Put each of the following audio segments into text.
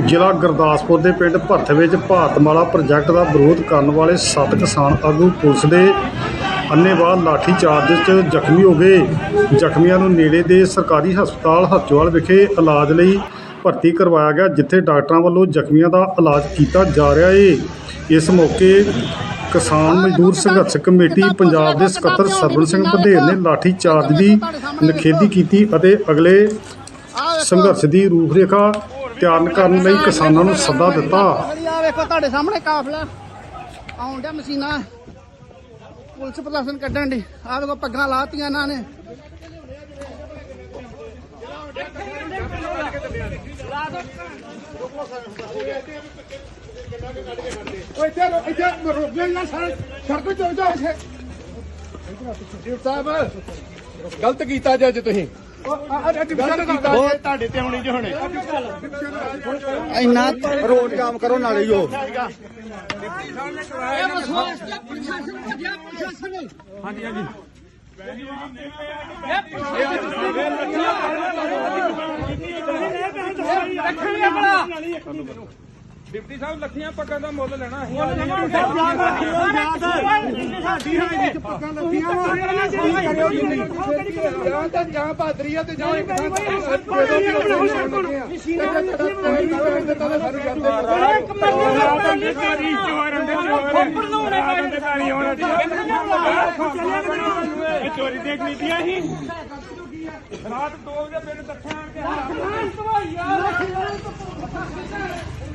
ਜ਼ਿਲ੍ਹਾ ਗੁਰਦਾਸਪੁਰ ਦੇ ਪਿੰਡ ਭਰਥ ਵਿੱਚ ਭਾਰਤਮਾਲਾ ਪ੍ਰੋਜੈਕਟ ਦਾ ਵਿਰੋਧ ਕਰਨ ਵਾਲੇ ਸੱਤ ਕਿਸਾਨ ਆਗੂ ਪੁਲਿਸ ਦੇ ਅੰਨ੍ਹੇਵਾਹ ਲਾਠੀਚਾਰਜ 'ਚ ਜ਼ਖਮੀ ਹੋ ਗਏ। ਜ਼ਖਮੀਆਂ ਨੂੰ ਨੇੜੇ ਦੇ ਸਰਕਾਰੀ ਹਸਪਤਾਲ ਹਰਚੋਲ ਵਿਖੇ ਇਲਾਜ ਲਈ ਭਰਤੀ ਕਰਵਾਇਆ ਗਿਆ, ਜਿੱਥੇ ਡਾਕਟਰਾਂ ਵੱਲੋਂ ਜ਼ਖਮੀਆਂ ਦਾ ਇਲਾਜ ਕੀਤਾ ਜਾ ਰਿਹਾ ਏ। ਇਸ ਮੌਕੇ ਕਿਸਾਨ ਮਜ਼ਦੂਰ ਸੰਘਰਸ਼ ਕਮੇਟੀ ਪੰਜਾਬ ਦੇ ਸਕੱਤਰ ਸਰਵਨ ਸਿੰਘ ਵਧੇਰ ਨੇ ਲਾਠੀਚਾਰਜ ਦੀ ਨਿਖੇਧੀ ਕੀਤੀ ਅਤੇ ਅਗਲੇ ਸੰਘਰਸ਼ ਦੀ ਰੂਪਰੇਖਾ ਤਿਆਰ ਕਰਨ ਲਈ ਕਿਸਾਨਾਂ ਨੂੰ ਸੱਦਾ ਦਿੱਤਾ। ਆ ਵੇਖੋ ਤੁਹਾਡੇ ਸਾਹਮਣੇ ਕਾਫਲਾ। ਆਉਣ ਡਿਆ ਮਸ਼ੀਨਾਂ। ਪੁਲਿਸ ਪ੍ਰਸ਼ਾਸਨ ਕੱਢਣ ਦੀ ਆ ਵੇਖੋ ਪੱਗਾਂ ਲਾਤੀਆਂ ਇਹਨਾਂ ਨੇ। ਓਏ ਇੱਥੇ ਰੁਕ- ਇੱਥੇ ਰੁਕ ਜਾ ਯਾਰ ਸਾਰੇ। ਸੜਕ ਤੇ ਚਲ ਜਾ ਇੱਥੇ। ਜੀ ਸਾਹਿਬ ਗਲਤ ਕੀਤਾ ਜੇ ਅੱਜ ਤੁਸੀਂ। ਗਲਤ ਕੀਤਾ ਜੇ ਤੁਹਾਡੇ ਤੇ ਆਉਣੀ ਜੇ ਹੁਣੇ। ਇੰਨਾ ਰੋਡ ਜਾਮ ਕਰੋ ਨਾਲੇ ਹੀ ਉਹ ਡਿਪਟੀ ਸਾਹਿਬ ਲੱਖੀਆਂ ਪੱਗਾਂ ਦਾ ਮੁੱਲ ਲੈਣਾ ਅਸੀਂ। ਜਾਂ ਤਾਂ ਜਾਂ ਭਾਦਰੀ ਆ ਤੇ ਜਾਂ ਇੱਕ ਥਾਂ ਚੋਰੀ ਦੇਖ ਲੀਤੀਆਂ ਸੀ ਰਾਤ 2 ਵਜੇ ਪਿੰਡ ਦੱਖਿਆ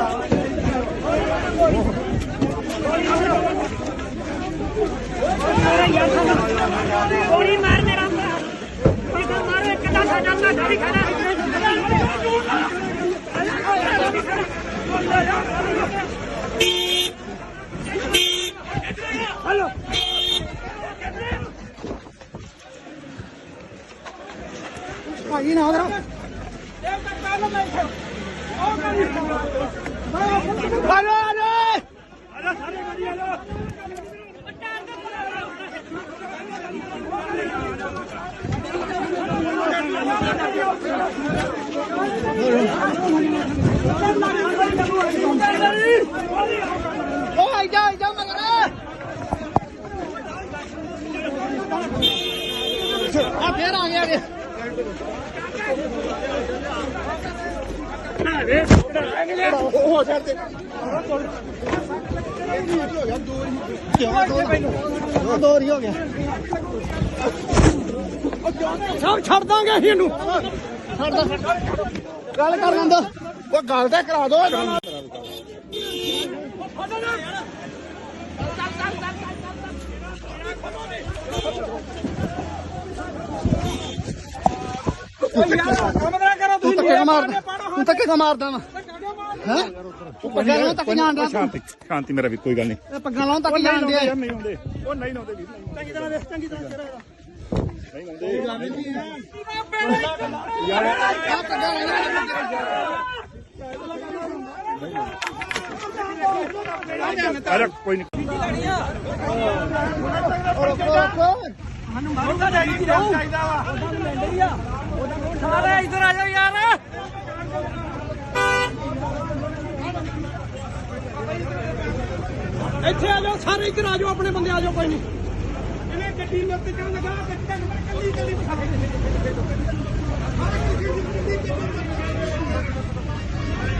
ਆਣ ਕੇ ਗੋਲੀ ਮਾਰ ਮੇਰਾ ਭਰਾ ਕੋਈ ਤਾਂ ਮਾਰੋ ਇੱਕ ਦਾ ਸਾਡਾ ਮੈਂ ਗਾੜੀ ਖੜਾ ਹਲੋ ਭਾਜੀ ਨਾ ਉਧਰ ਹਲੋ ਹਲੋ ਉਹ ਆਈਦਾ ਆਈਦਾ ਮਗਰ ਆ ਫੇਰ ਆ ਗਿਆ ਜੀ ਉਹ ਛੱਡ ਦੇ ਦੋ ਹੀ ਹੋ ਗਿਆ ਸਭ ਛੱਡ ਦਾਂਗੇ ਅਸੀਂ ਇਹਨੂੰ ਛੱਡ ਦੋ ਗੱਲ ਕਰ ਲੈਂਦਾ ਉਹ ਗੱਲ ਤਾਂ ਕਰਾ ਦੋ ਕਮਰਾ ਕਰੋ ਤੂੰ ਧੱਕੇ ਮਾਰਦਾ ਤੂੰ ਧੱਕੇ ਮਾਰਦਾ ਵਾ? ਹੈ? ਤੂੰ ਪੱਗਾਂ ਲਾਉਣ ਤੱਕ ਜਾਣ ਤੂੰ। ਸ਼ਾਂਤੀ ਸ਼ਾਂਤੀ ਮੇਰਾ ਵੀ ਕੋਈ ਗੱਲ ਨਹੀਂ। ਇਹ ਪੱਗਾਂ ਲਾਉਣ ਤੱਕ ਜਾਣ ਡਿਆ। ਨਹੀਂ ਹੁੰਦੇ ਉਹ ਨਹੀਂ ਹੁੰਦੇ ਵੀਰ ਚੰਗੀ ਤਰ੍ਹਾਂ ਦੇਖ ਚੰਗੀ ਤਰ੍ਹਾਂ ਆ ਪੱਗਾਂ ਲਾਉਣ ਆ ਜਾ ਕੋਈ ਨਹੀਂ। ਸਾਰੇ ਇੱਧਰ ਆ ਜਾਓ ਯਾਰ। ਇੱਥੇ ਆ ਜਾਓ ਸਾਰੇ ਇੱਧਰ ਆ ਜਾਓ ਆਪਣੇ ਬੰਦੇ ਆ ਜਾਓ ਕੋਈ ਨਹੀਂ। ਇਹਨੇ ਗੱਡੀ ਲੱਤ ਕਿਉਂ ਲਗਾ ਕੱਲੀ ਕੱਲੀ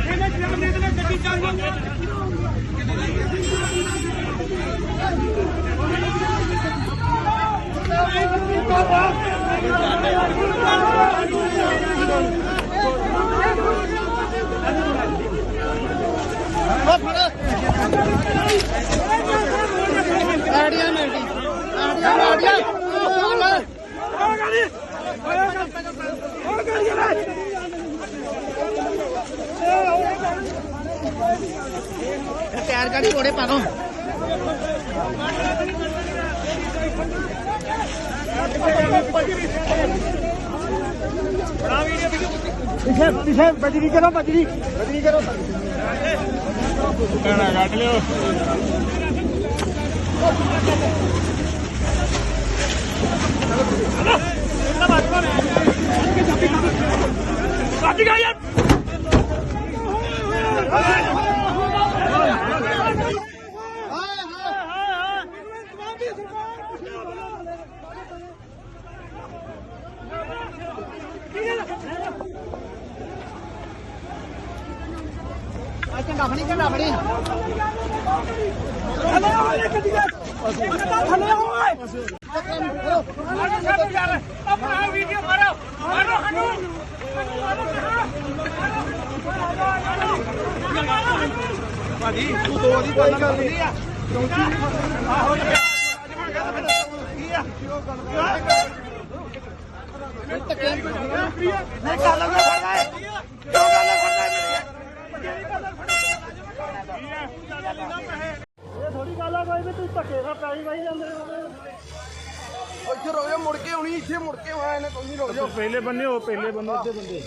ਇਹਨੇ ਜਾਣੇ ਦੇ ਗੱਡੀ ਚੱਲ ਤਿਆਰ ਕਰ ਘੋੜੇ ਪਾ ਦੋ ਬੜਾ ਵੀਡੀਓ ਵੀਡੀਓ ਪਿੱਛੇ ਪਿੱਛੇ ਬਜਰੀ ਕਰੋ ਬਜਰੀ ਬਜਰੀ ਕਰੋ ਕਾਣਾ ਕੱਢ ਲਿਓ। ਆ ਚੰਗਾ ਫੜੀ ਚੰਗਾ ਫੜੀ ਥੱਲੇ ਓਏ ਗੱਡੀਆਂ ਥੱਲੇ ਓਏ ਮਾਰੋ ਸਾਨੂੰ ਯਾਰ ਆਪਣਾ ਵੀਡੀਓ ਮਾਰੋ ਮਾਰੋ ਸਾਨੂੰ ਥੋੜੀ ਗੱਲ ਆ ਕੋਈ ਵੀ ਤੂੰ ਧੱਕੇ ਨਾਲ ਪੈਰੀ ਵਾਈ ਜਾਂਦੇ ਇੱਥੇ ਰੋ ਜਾ ਮੁੜ ਕੇ ਆਉਣੀ, ਇੱਥੇ ਮੁੜ ਕੇ ਆਇਆ ਇਹਨੇ ਕੋਈ ਨਹੀਂ ਰੋ ਜਾ ਪਹਿਲੇ ਬੰਨੇ ਹੋ, ਪਹਿਲੇ ਬੰਨੇ ਉੱਤੇ ਬੰਦੇ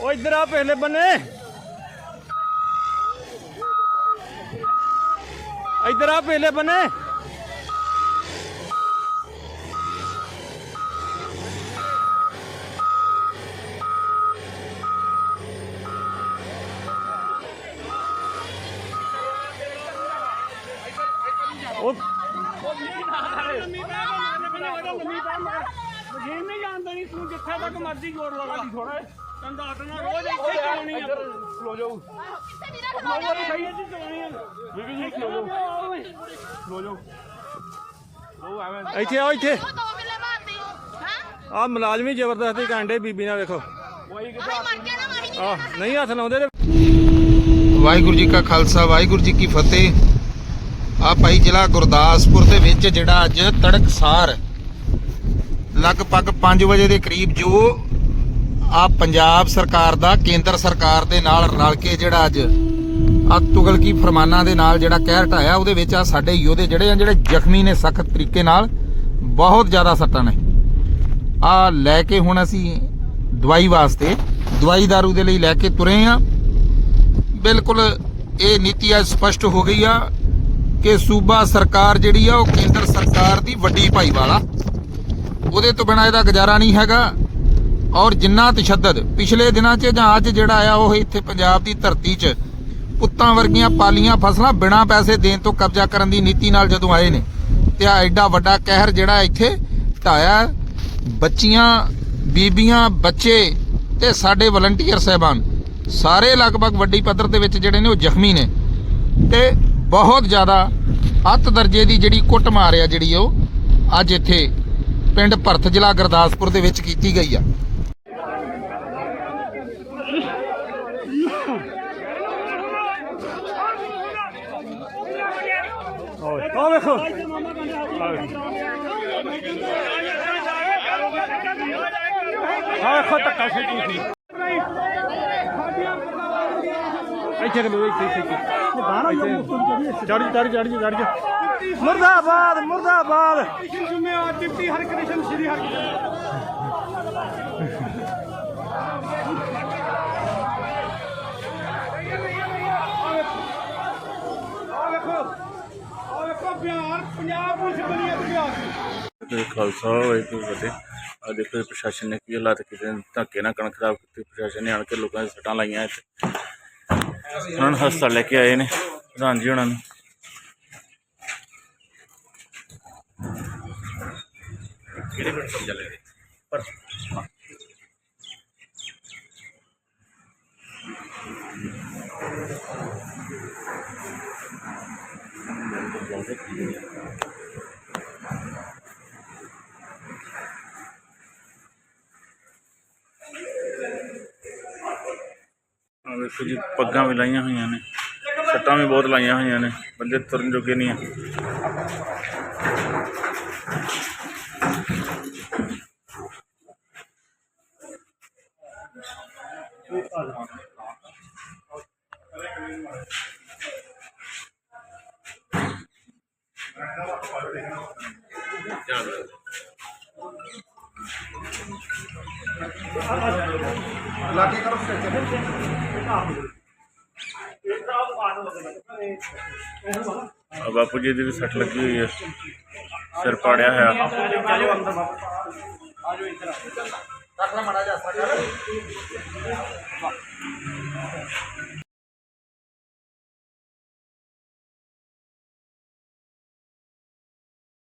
ਉਹ ਇੱਧਰ ਆ, ਪਹਿਲੇ ਬੰਨੇ। ਇੱਧਰ ਆ, ਪਹਿਲੇ ਬੰਨੇ ਉਹ ਮਸ਼ੀਨ ਨਹੀਂ ਜਾਣਦਾ ਨਹੀਂ ਤੂੰ ਜਿੱਥੇ ਤੱਕ ਮਰਜ਼ੀ ਜੋਰ ਲਗਾ ਦੀ ਥੋੜਾ ਤੈਨੂੰ ਦੱਸਣਾ ਰੋਜ਼ ਇੱਥੇ। ਚਲਾਉਣੀ ਆ ਖਲੋ ਜਾਓ ਰੋਜ਼ ਸਹੀ ਹੈ ਜੀ ਚਲਾਉਣੀ ਆ ਬੀਬੀ ਜੀ ਖਲੋ ਜਾਓ ਓਏ ਖਲੋ ਜਾਓ ਉਹ ਐਵੇਂ ਇੱਥੇ ਆਓ ਆ ਮੁਲਾਜ਼ਮੀ ਜ਼ਬਰਦਸਤੀ ਕਾਂਡੇ ਬੀਬੀ ਨਾਲ ਵੇਖੋ। ਆ ਨਹੀਂ ਹੱਥ ਲਾਉਂਦੇ ਤੇ ਵਾਹਿਗੁਰੂ ਜੀ ਕਾ ਖਾਲਸਾ ਵਾਹਿਗੁਰੂ ਜੀ ਕੀ ਫਤਿਹ। ਆ ਭਾਈ ਜ਼ਿਲ੍ਹਾ ਗੁਰਦਾਸਪੁਰ ਦੇ ਵਿੱਚ ਜਿਹੜਾ ਅੱਜ ਤੜਕਸਾਰ ਲਗਭਗ 5 ਵਜੇ ਦੇ ਕਰੀਬ ਜੋ ਆ ਪੰਜਾਬ ਸਰਕਾਰ ਦਾ, ਕੇਂਦਰ ਸਰਕਾਰ ਦੇ ਨਾਲ ਰਲ ਕੇ ਜਿਹੜਾ ਅੱਜ ਆ ਤੁਗਲਕੀ ਫਰਮਾਨਾਂ ਦੇ ਨਾਲ ਜਿਹੜਾ ਕਹਿਰ ਢਾਇਆ, ਉਹਦੇ ਵਿੱਚ ਆ ਸਾਡੇ ਯੋਧੇ ਜਿਹੜੇ ਆ, ਜਿਹੜੇ ਜ਼ਖਮੀ ਨੇ ਸਖਤ ਤਰੀਕੇ ਨਾਲ, ਬਹੁਤ ਜ਼ਿਆਦਾ ਸੱਟਾਂ ਨੇ। ਆ ਲੈ ਕੇ ਹੁਣ ਅਸੀਂ ਦਵਾਈ ਵਾਸਤੇ, ਦਵਾਈ ਦਾਰੂ ਦੇ ਲਈ ਲੈ ਕੇ ਤੁਰੇ ਆ। ਬਿਲਕੁਲ ਇਹ ਨੀਤੀ ਅੱਜ ਸਪਸ਼ਟ ਹੋ ਗਈ ਆ। ਕਿ ਸੂਬਾ ਸਰਕਾਰ ਜਿਹੜੀ ਆ ਉਹ ਕੇਂਦਰ ਸਰਕਾਰ ਦੀ ਵੱਡੀ ਭਾਈਵਾਲ ਆ ਉਹਦੇ ਤੋਂ ਬਿਨਾ ਇਹਦਾ ਗੁਜ਼ਾਰਾ ਨਹੀਂ ਹੈਗਾ। ਔਰ ਜਿੰਨਾ ਤਸ਼ੱਦਦ ਪਿਛਲੇ ਦਿਨਾਂ 'ਚ ਜਾਂ ਅੱਜ ਜਿਹੜਾ ਆ ਉਹ ਇੱਥੇ ਪੰਜਾਬ ਦੀ ਧਰਤੀ 'ਚ ਪੁੱਤਾਂ ਵਰਗੀਆਂ ਪਾਲੀਆਂ ਫਸਲਾਂ ਬਿਨਾਂ ਪੈਸੇ ਦੇਣ ਤੋਂ ਕਬਜ਼ਾ ਕਰਨ ਦੀ ਨੀਤੀ ਨਾਲ ਜਦੋਂ ਆਏ ਨੇ, ਤੇ ਆ ਐਡਾ ਵੱਡਾ ਕਹਿਰ ਜਿਹੜਾ ਇੱਥੇ ਢਾਇਆ ਬੱਚੀਆਂ, ਬੀਬੀਆਂ, ਬੱਚੇ ਤੇ ਸਾਡੇ ਵਲੰਟੀਅਰ ਸਹਿਬਾਨ, ਸਾਰੇ ਲਗਭਗ ਵੱਡੀ ਪੱਧਰ ਦੇ ਵਿੱਚ ਜਿਹੜੇ ਨੇ ਉਹ ਜ਼ਖਮੀ ਨੇ। ਤੇ ਬਹੁਤ ਜ਼ਿਆਦਾ ਅੱਤ ਦਰਜੇ ਦੀ ਜਿਹੜੀ ਕੁੱਟ ਮਾਰ ਆ ਜਿਹੜੀ ਉਹ ਅੱਜ ਇੱਥੇ ਪਿੰਡ ਭਰਤ ਜ਼ਿਲ੍ਹਾ ਗੁਰਦਾਸਪੁਰ ਦੇ ਵਿੱਚ ਕੀਤੀ ਗਈ ਆ। ਆ ਵੇਖੋ ਆ ਵੇਖੋ ਧੱਕਾ ਸੀ। ਇੱਥੇ ਖਲੋ ਇੱਥੇ ਇੱਥੇ ਇੱਥੇ ਚੜੀ ਚੜੀ ਚੜੀ ਚੜੀ ਮੁਰਦਾਬਾਦ ਮੁਰਦਾਬਾਦ ਜ਼ਿੰਮੇਵਾਰ ਡਿਪਟੀ ਹਰਕ੍ਰਿਸ਼ਨ ਸ਼੍ਰੀ ਹਰਕ੍ਰਿਸ਼ਨ ਆ ਵੇਖੋ ਆ ਵੇਖੋ ਬਿਹਾਰ ਪੰਜਾਬ ਪੁਲਿਸ ਬਣੀ ਹੈ ਬਿਹਾਰ ਤੇ ਖਾਲਸਾ ਵਾਹਿਗੁਰੂ ਜੀ ਕੀ ਫਤਿਹ ਆ ਦੇਖੋ ਇਹ ਪ੍ਰਸ਼ਾਸਨ ਨੇ ਕੀ ਹਾਲਾਤ ਕੀਤੇ ਨੇ, ਧੱਕੇ ਨਾਲ ਕਣਕ ਖਰਾਬ ਕੀਤੀ ਪ੍ਰਸ਼ਾਸਨ ਨੇ ਆਣ ਕੇ ਲੋਕਾਂ ਦੇ ਸੱਟਾਂ ਲਾਈਆਂ ਇੱਥੇ ਉਹਨਾਂ ਨੂੰ ਹਸਪਤਾਲ ਲੈ ਕੇ ਆਏ ਨੇ ਪ੍ਰਧਾਨ ਜੀ ਉਹਨਾਂ ਨੂੰ। ਕਿਹੜੇ ਪਿੰਡ ਤੋਂ ਚੱਲੇ ਨੇ? ਪਰ ਆ ਦੇਖੋ ਜੀ, ਪੱਗਾਂ ਵੀ ਲਾਈਆਂ ਹੋਈਆਂ ਨੇ, ਸੱਟਾਂ ਵੀ ਬਹੁਤ ਲਾਈਆਂ ਹੋਈਆਂ ਨੇ, ਬੰਦੇ ਤੁਰਨ ਜੋਗੇ ਨਹੀਂ ਆ। ਚੱਲ ਲਾਗੇ ਕਰੋ ਸਟ੍ਰੈਚਰ ਆ ਬਾਪੂ ਜੀ ਦੀ ਵੀ ਸੱਟ ਲੱਗੀ ਹੋਈ ਹੈ। ਸਿਰ ਪਾੜਿਆ ਹੋਇਆ। ਰੱਖ ਲੈ ਮੜਾ ਜਾ